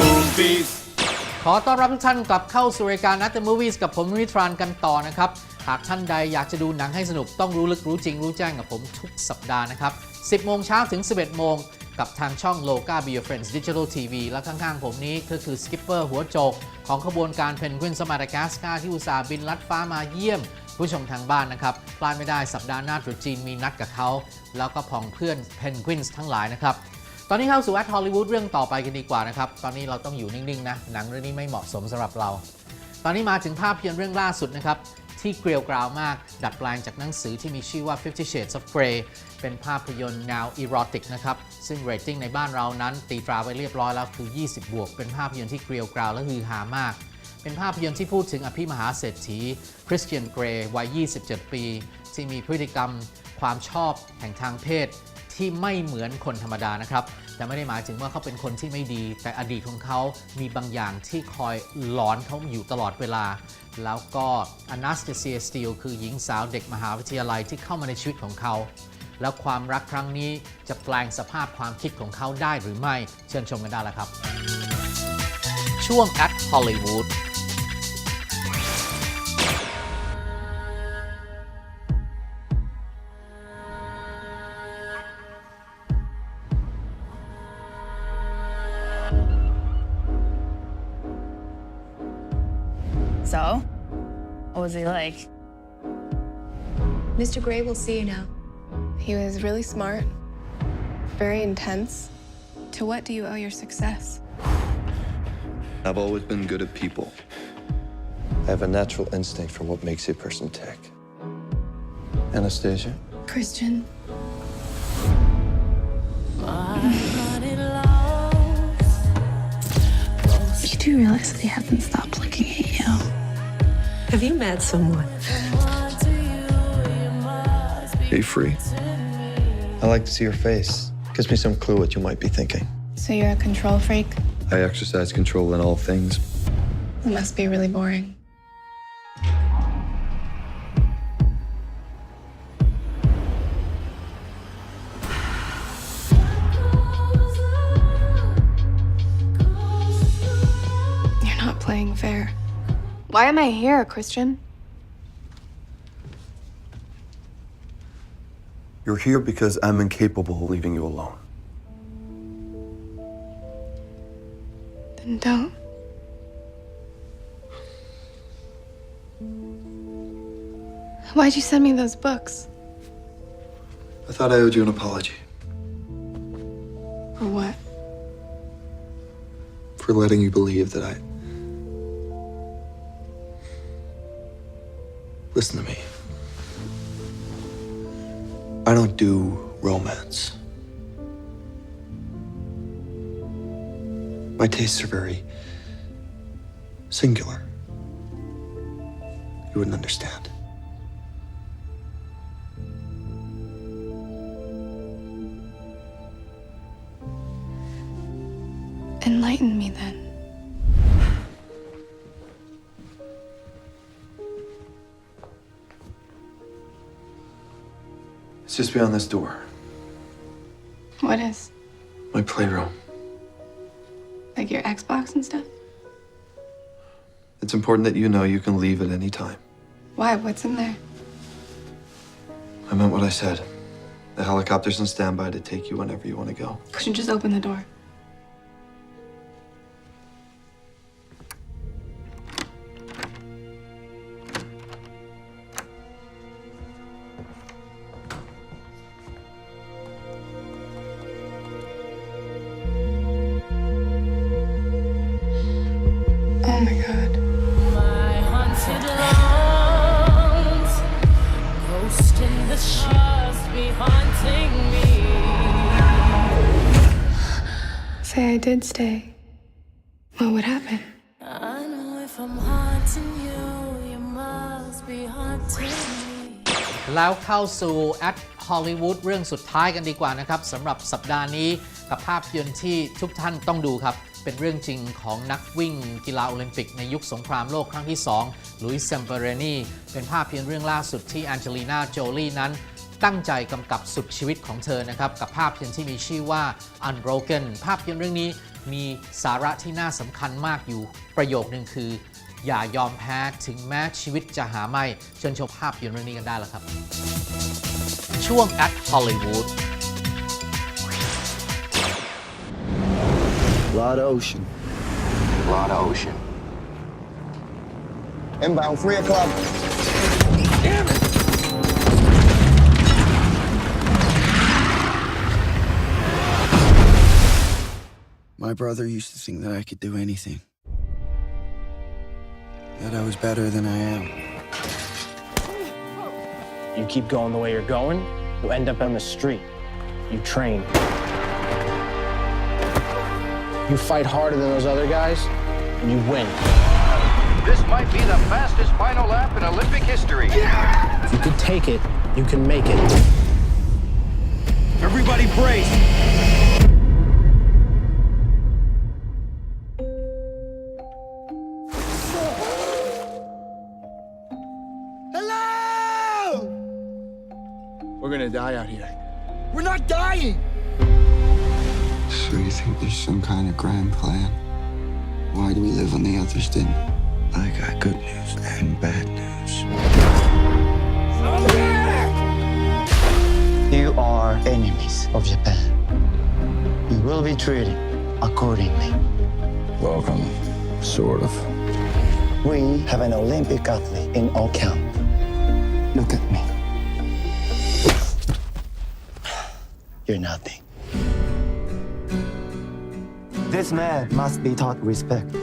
movies. ขอต้อนรับทุกท่านกลับเข้าสู่รายการ At the Movies กับผมวิทรานกันต่อนะครับ หากท่านใดอยากจะดูหนังให้สนุกต้องรู้ลึกรู้จริงรู้แจ้งกับผมทุกสัปดาห์นะครับ 10 โมงเช้าถึง 11 โมง กับทางช่อง Loga Be Your Friends Digital TV และข้างๆผมนี้ก็คือสกิปเปอร์หัวโจก ของขบวนการเพนกวินสมาดากาสการ์ที่อุตส่าห์บินลัดฟ้ามาเยี่ยมผู้ชมทางบ้านนะครับ พลาดไม่ได้สัปดาห์หน้าตรุษจีนมีนัดกับเขา แล้วก็พองเพื่อนเพนกวินทั้งหลายนะครับ ตอนนี้เข้าสู่แอดฮอลลีวูดเรื่องต่อไปกันดีกว่านะครับ ตอนนี้เราต้องอยู่นิ่งๆนะ หนังเรื่องนี้ไม่เหมาะสมสำหรับเรา ตอนนี้มาถึงภาพยนตร์เรื่องล่าสุดนะครับ ที่เกลียวกราวมาก ดัดแปลงจากหนังสือที่มีชื่อว่า Fifty Shades of Grey เป็นภาพยนตร์แนวอีโรติกนะครับ ซึ่งเรตติ้งในบ้านเรานั้น ตีตราไว้เรียบร้อยแล้วคือ 20 บวก เป็นภาพยนตร์ที่เกลียวกราวและฮือฮามาก เป็นภาพยนตร์ที่พูดถึงอภิมหาเศรษฐีคริสเตียนเกรย์วัย 27 ปี ที่มีพฤติกรรม ความชอบแห่งทางเพศ ที่ไม่เหมือนคนธรรมดานะครับ แต่ไม่ได้หมายถึงว่าเขาเป็นคนที่ไม่ดี แต่อดีตของเขามีบางอย่างที่คอยหลอนเขาอยู่ตลอดเวลา แล้วก็อนาสเตเซียสตีลคือหญิงสาวเด็กมหาวิทยาลัยที่เข้ามาในชีวิตของเขา แล้วความรักครั้งนี้จะแปลงสภาพความคิดของเขาได้หรือไม่ เชิญชมกันได้แล้วครับ ช่วง at Hollywood what was he like? Mr. Gray will see you now. He was really smart, very intense. To what do you owe your success? I've always been good at people. I have a natural instinct for what makes a person tick. Anastasia? Christian, you do realize that he hasn't stopped looking at you. Have you met someone? Be free. I like to see your face. Gives me some clue what you might be thinking. So you're a control freak? I exercise control in all things. It must be really boring. Why am I here, Christian? You're here because I'm incapable of leaving you alone. Then don't. Why'd you send me those books? I thought I owed you an apology For what? for letting you believe that I. Listen to me. I don't do romance. My tastes are very singular. You wouldn't understand. Enlighten me then. Just beyond this door. What is? My playroom. Like your Xbox and stuff? It's important that you know you can leave at any time. Why? What's in there? I meant what I said. The helicopter's on standby to take you whenever you want to go. Couldn't you just open the door? I did stay. What would happen? I know if I'm haunting you, you must be haunting me. แล้วเข้าสู่ at Hollywood เรื่องสุดท้ายกันดีกว่านะครับสำหรับสัปดาห์นี้กับภาพยนตร์ที่ทุกท่านต้องดูครับ เป็นเรื่องจริงของนักวิ่งกีฬาโอลิมปิกในยุคสงครามโลกครั้งที่ 2 ลุยส์เซมเปเรนีเป็นภาพยนตร์เรื่องล่าสุดที่แองเจลีนาโจลีนั้น ตั้งใจกำกับสุดชีวิตของเธอนะครับกับภาพยนตร์ที่มีชื่อว่า Unbroken ภาพยนตร์เรื่องนี้มีสาระที่น่าสำคัญมากอยู่ ประโยคนึงคือ อย่ายอมแพ้ถึงแม้ชีวิตจะหาไม่เชิญชมภาพยนตร์เรื่องนี้กันได้แล้วครับ ช่วง at Hollywood lot of ocean. A lot of ocean. Inbound, 3 o'clock. My brother used to think that I could do anything. That I was better than I am. You keep going the way you're going, you end up on the street. You train. You fight harder than those other guys, and you win. This might be the fastest final lap in Olympic history. If you can take it, you can make it. Everybody brace. We're gonna die out here. We're not dying! So you think there's some kind of grand plan? Why do we live when the others didn't? I got good news and bad news. You are enemies of Japan. You will be treated accordingly. Welcome, sort of. We have an Olympic athlete in our camp. Look at me. You're nothing. This man must be taught respect.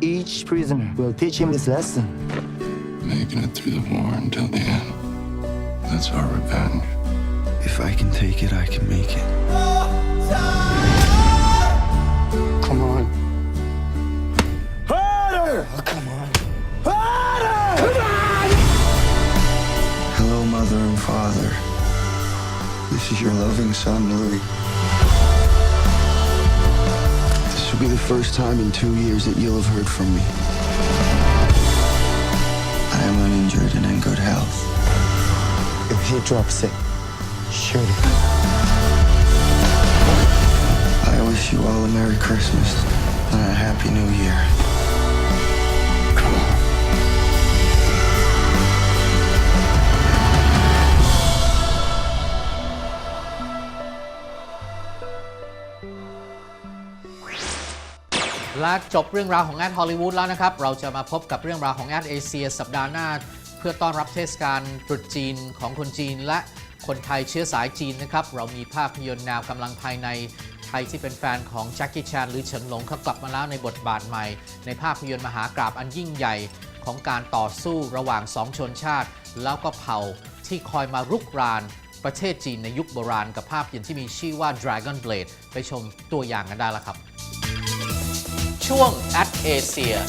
Each prisoner will teach him this lesson. Making it through the war until the end. That's our revenge. If I can take it, I can make it. Come on. Harder! Oh, come on. Harder! Come on! Hello, mother and father. This is your loving son, Louis. This will be the first time in two years that you'll have heard from me. I am uninjured and in good health. If he drops it, shoot him. I wish you all a Merry Christmas and a Happy New Year. ละจบเรื่องราวของแอดฮอลลีวูดแล้วนะครับ เราจะมาพบกับเรื่องราวของแอดเอเชีย สัปดาห์หน้า เพื่อต้อนรับเทศกาลตรุษจีนของคนจีนและคนไทยเชื้อสายจีนนะครับ เรามีภาพยนตร์แนวกำลังภายในใครที่เป็นแฟนของแจ็คกี้ชานหรือเฉินหลงเขากลับมาแล้วในบทบาทใหม่ ในภาพยนตร์มหากราบอันยิ่งใหญ่ของการต่อสู้ระหว่างสองชนชาติ แล้วก็เผ่าที่คอยมารุกรานประเทศจีนในยุคโบราณกับภาพยนตร์ที่มีชื่อว่า Dragon Blade ไปชมตัวอย่างกันได้แล้วครับ ช่วง at Asia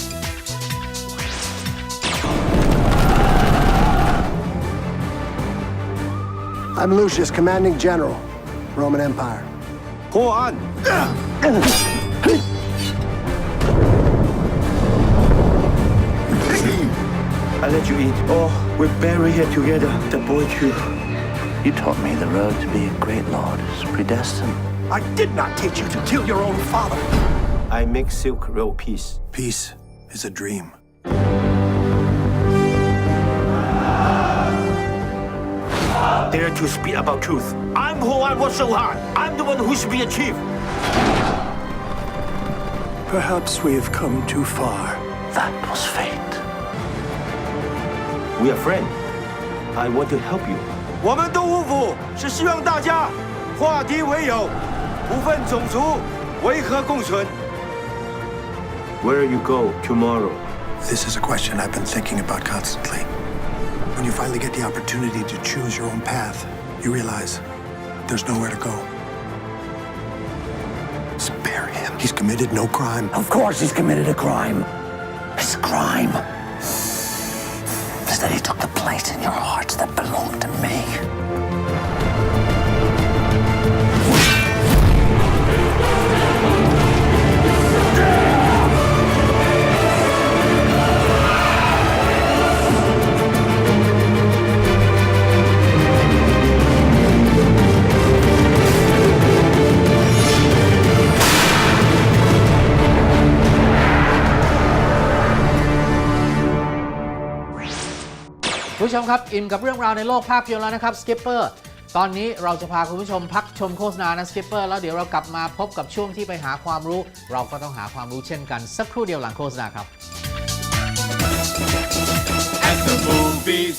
I'm Lucius, commanding general, Roman Empire. Go on! I let you eat. Oh, we're buried here together. The boy too. You taught me the road to be a great lord is predestined. I did not teach you to kill your own father. I make silk roll peace. Peace is a dream. Dare to speak about truth. I'm who I was so hard. I'm the one who should be a chief. Perhaps we have come too far. That was fate. We are friends. I want to help you. 我们东吴府是希望大家化敌为友，不分种族，为和共存。 Where you go tomorrow? This is a question I've been thinking about constantly. When you finally get the opportunity to choose your own path, you realize there's nowhere to go. Spare him. He's committed no crime. Of course, he's committed a crime. His crime is that he took the place in your hearts that belonged to me. คุณผู้ชมครับ อิ่มกับเรื่องราวในโลกภาพยนตร์แล้วนะครับสกิปเปอร์ตอนนี้เราจะพาคุณผู้ชมพักชมโฆษณานะสกิปเปอร์แล้วเดี๋ยวเรากลับมาพบกับช่วงที่ไปหาความรู้ เราก็ต้องหาความรู้เช่นกัน สักครู่เดียวหลังโฆษณาครับ At the movies.